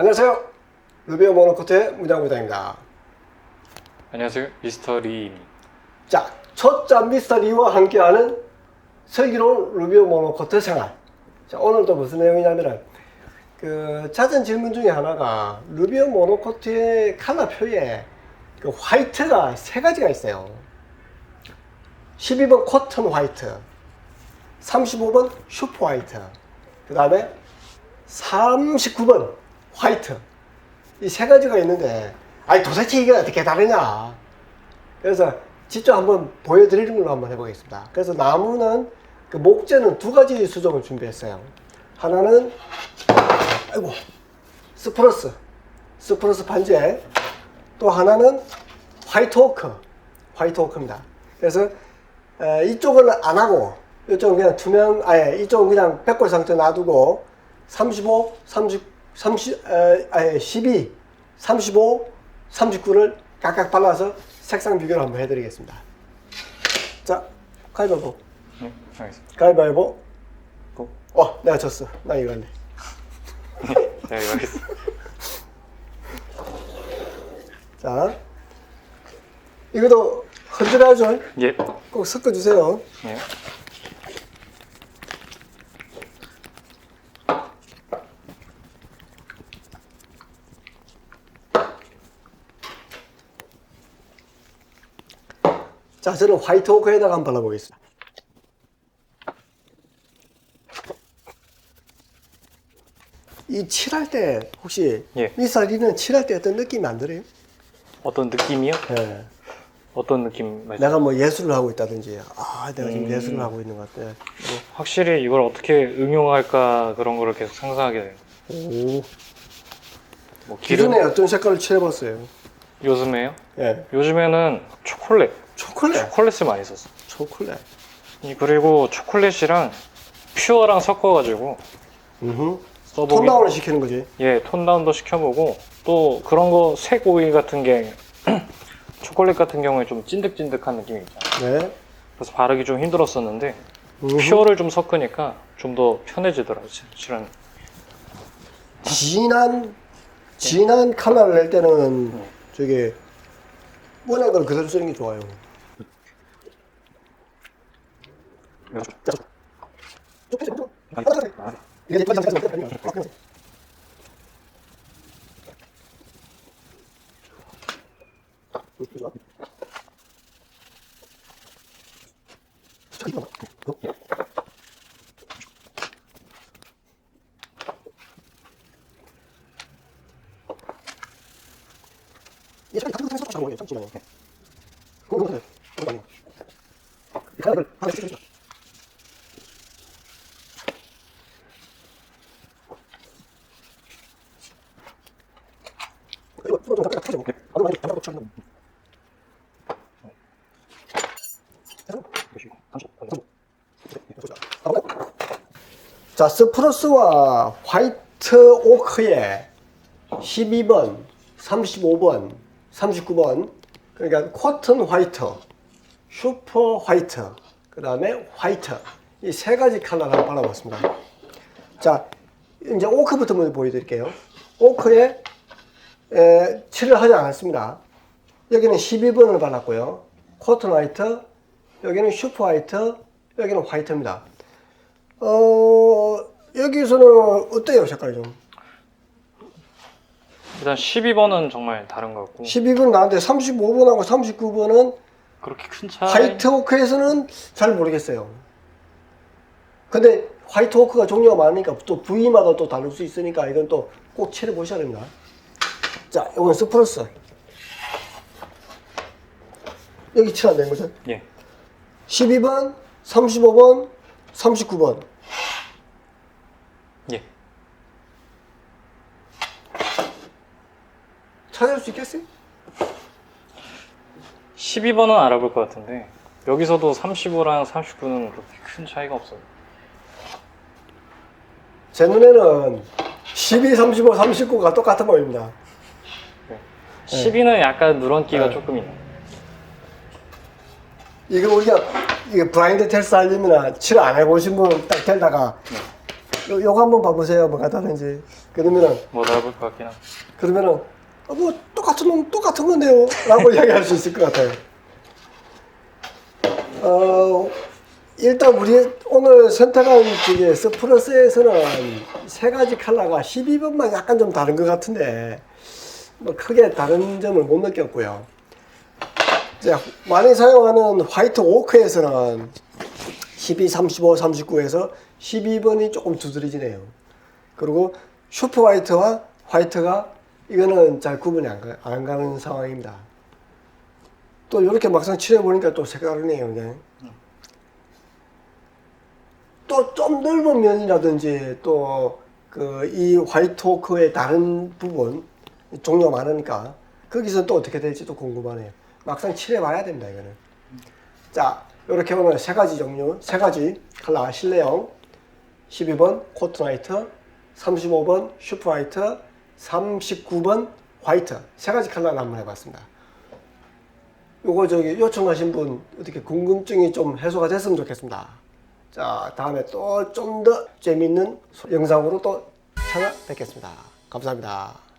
안녕하세요. 루비오 모노코트의 무장부장입니다. 안녕하세요. 미스터 리입니다. 자, 초짜 미스터 리와 함께하는 슬기로운 루비오 모노코트 생활. 자, 오늘도 무슨 내용이냐면은, 그, 잦은 질문 중에 하나가, 루비오 모노코트의 컬러표에 그 화이트가 세 가지가 있어요. 12번 코튼 화이트, 35번 슈퍼 화이트, 그 다음에 39번 화이트. 이 세 가지가 있는데, 아니, 도대체 이게 어떻게 다르냐? 그래서 직접 한번 보여드리는 걸로 한번 해보겠습니다. 그래서 나무는 그 목재는 두 가지 수정을 준비했어요. 하나는 아이고 스프러스 스프러스 판재 또 하나는 화이트 오크 화이트 오크입니다. 그래서 에, 이쪽은 안 하고 이쪽은 그냥 투명 아예 이쪽은 그냥 백골 상태 놔두고 35, 30, 30, 에, 아예 12, 35, 39를 각각 발라서 색상 비교를 한번 해드리겠습니다. 자, 가위바위보. 네, 알겠습니다. 가위바위보. 고. 어, 내가 졌어. 나 이거 할래. 네, 이거 하겠습니다. 자, 이것도 흔들어야죠. 예. 꼭 섞어주세요. 네. 자, 저는 화이트 오크에다가 한번 발라보겠습니다. 이 칠할 때 혹시 예. 미사리는 칠할 때 어떤 느낌이 안 들어요? 어떤 느낌이요? 예. 어떤 느낌 말씀? 내가 뭐 예술을 하고 있다든지 아 내가 지금 음. 예술을 하고 있는 것 같아 확실히 이걸 어떻게 응용할까 그런 거를 계속 상상하게 돼요. 오. 뭐 기름 기존에 어떤 색깔을 칠해봤어요? 요즘에요? 예 요즘에는 초콜릿, 초콜릿 초콜릿을 많이 썼어. 초콜릿 이 그리고 초콜릿이랑 퓨어랑 섞어가지고 음흠. 써보기. 톤다운을 시키는 거지 예, 톤 다운도 시켜보고 또 그런 거색 오일 같은 게 초콜릿 같은 경우에 좀 찐득찐득한 느낌이 있잖아요. 네 그래서 바르기 좀 힘들었었는데 음흠. 퓨어를 좀 섞으니까 좀 더 편해지더라고요. 실은 진한 진한 컬러를 낼 때는 저게 걸 그대로 쓰는 게 좋아요 예전에 같은 상처 잘 모르겠죠. 지금 그거 그거 아니야. 이 카드를 하나 쓰시죠. 자, 스프러스와 화이트 오크의 12번, 35번, 39번, 그러니까 코튼 화이트, 슈퍼 화이트, 그 다음에 화이트, 이 세 가지 컬러를 한번 발라봤습니다. 자, 이제 오크부터 먼저 보여드릴게요. 오크에 에, 칠을 하지 않았습니다. 여기는 12번을 발랐고요. 코튼 화이트, 여기는 슈퍼 화이트, 여기는 화이트입니다. 어, 여기서는 어때요, 색깔이 좀? 일단 12번은 정말 다른 것 같고 12번 나한테 35번하고 39번은 그렇게 큰 차이 화이트 오크에서는 잘 모르겠어요. 근데 화이트 오크가 종류가 많으니까 또 부위마다 또 다를 수 있으니까 이건 또꼭 칠해 보셔야 됩니다. 자, 이건 스프러스. 여기 칠안 되는 거죠? 예. 12번, 35번, 39번. 예. 찾을 수 있겠어요? 12번은 알아볼 것 같은데 여기서도 35랑 39는 그렇게 큰 차이가 없어요. 제 눈에는 12, 35, 39가 똑같아 보입니다. 12는 약간 누런기가 네. 조금 있는. 이거 우리가 이게 블라인드 테스트 하려면 칠안 해보신 분딱 데다가 요, 요거 한번 봐보세요. 뭐가 다른지. 그러면은 뭐 나을 것 같긴 한데. 그러면은 어, 뭐 똑같은 놈 똑같은 건데요 라고 이야기할 수 있을 것 같아요 어 일단 우리 오늘 선택한 저기 스프러스에서는 세 가지 컬러가 12번만 약간 좀 다른 것 같은데 뭐 크게 다른 점을 못 느꼈고요 이제 많이 사용하는 화이트 오크에서는 12, 35, 39에서 12번이 조금 두드러지네요 그리고 슈퍼 화이트와 화이트가 이거는 잘 구분이 안, 가, 안 가는 상황입니다. 또 이렇게 막상 칠해 보니까 또 색다르네요. 그냥. 또좀 넓은 면이라든지 또 그 이 화이트 오크의 다른 부분 종류가 많으니까 거기서 또 어떻게 될지 또 궁금하네요. 막상 칠해 봐야 됩니다. 이거는. 자 이렇게 오늘 세 가지 종류, 세 가지 컬러 실내용 12번 코트 화이트, 35번 슈퍼 화이트, 39번 화이트 세 가지 컬러를 한번 해봤습니다. 요거 저기 요청하신 분 어떻게 궁금증이 좀 해소가 됐으면 좋겠습니다. 자 다음에 또 좀 더 재밌는 영상으로 또 찾아뵙겠습니다. 감사합니다.